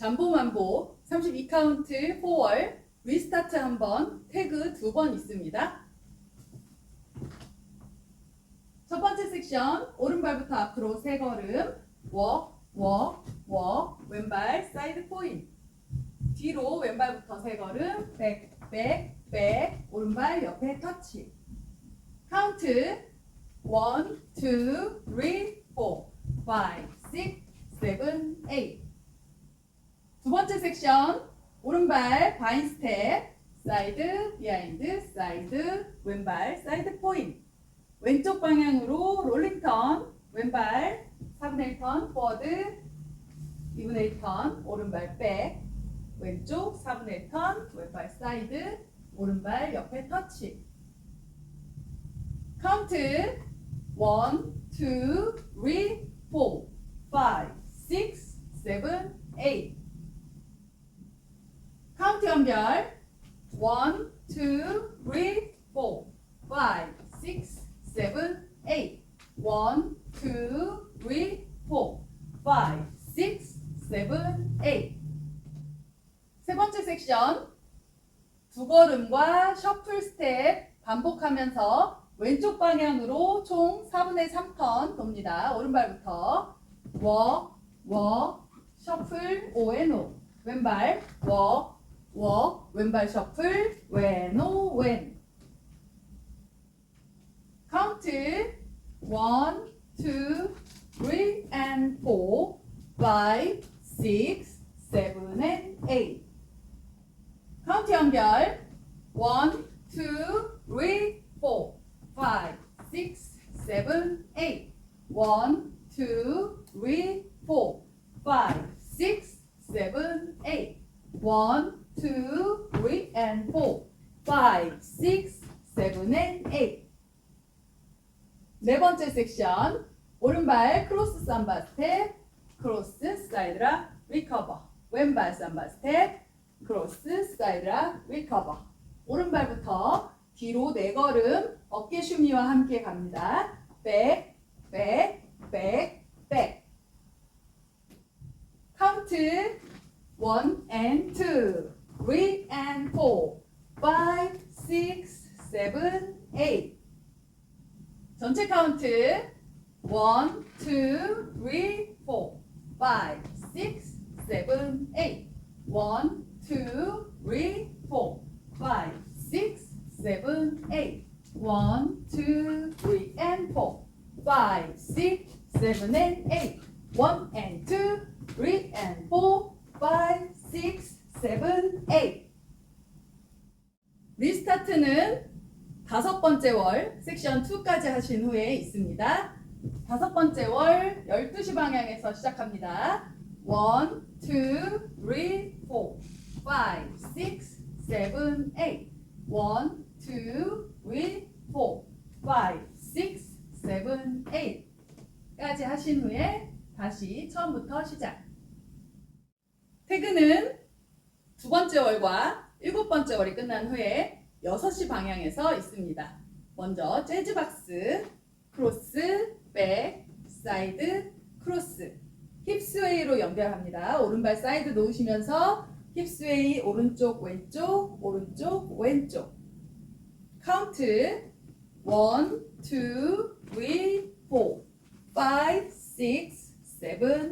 잠보만보 32카운트 4월 리스타트 한 번, 태그 두 번 있습니다. 첫 번째 섹션 오른발부터 앞으로 세 걸음. 워, 워, 워. 왼발 사이드 포인. 뒤로 왼발부터 세 걸음. 백, 백, 백. 오른발 옆에 터치. 카운트 1, 2, 3, 4, 5, 6, 7, 8. 두 번째 섹션 오른발 바인 스텝 사이드 비하인드 사이드 왼발 사이드 포인. 왼쪽 방향으로 롤링 턴 왼발 4분의 1턴 포워드 2분의 1턴 오른발 백 왼쪽 4분의 1턴 왼발 사이드 오른발 옆에 터치. 카운트 1, 2, 3, 4, 5, 6, 7, 8 카운트 연결. 1, 2, 3, 4, 5, 6, 7, 8 1, 2, 3, 4, 5, 6, 7, 8 세 번째 섹션. 두 걸음과 셔플 스텝 반복하면서 왼쪽 방향으로 총 4분의 3턴 돕니다. 오른발부터. 워, 워, 셔플, 오 앤 오 왼발 워, 워, 왼발 셔플, 왼오, 왼 카운트 1, 2, 3 and 4 5, 6, 7 and 8 카운트 연결 1, 2, 3, 4, 5, 6, 7, 8 1, 2, 3, 4, 5, 6, 7, 8 1, 2, 3 and 4 5, 6, 7 and 8네 번째 섹션. 오른발 크로스 삼바 스텝 크로스 사이드라 리커버 왼발 삼바 스텝 크로스 사이드라 리커버 오른발부터 뒤로 네 걸음 어깨 슈미와 함께 갑니다. 백, 백, 백, 백. 카운트 1 and 2, 3 and 4, 5, 6, 7, 8. 전체 카운트 1, 2, 3, 4, 5, 6, 7, 8. 1, 2, 3, 4, 5, 6, 7, 8. 1, 2, 3, and 4. 5, 6, 7, and 8. 1 and 2, 3 and 4, 5, 6, 7, 8. 리스타트는 다섯 번째 월 섹션 2까지 하신 후에 있습니다. 다섯 번째 월 12시 방향에서 시작합니다. 1, 2, 3, 4, 5, 6, 7, 8. 1, 2, 3, 4, 5, 6, 7, 8까지 하신 후에 다시 처음부터 시작. 퇴근은 두 번째 월과 일곱 번째 월이 끝난 후에 6시 방향에서 있습니다. 먼저 재즈박스, 크로스, 백, 사이드, 크로스, 힙스웨이로 연결합니다. 오른발 사이드 놓으시면서 힙스웨이 오른쪽 왼쪽 오른쪽 왼쪽 카운트 1, 2, 3, 4, 5, 6, 7, 8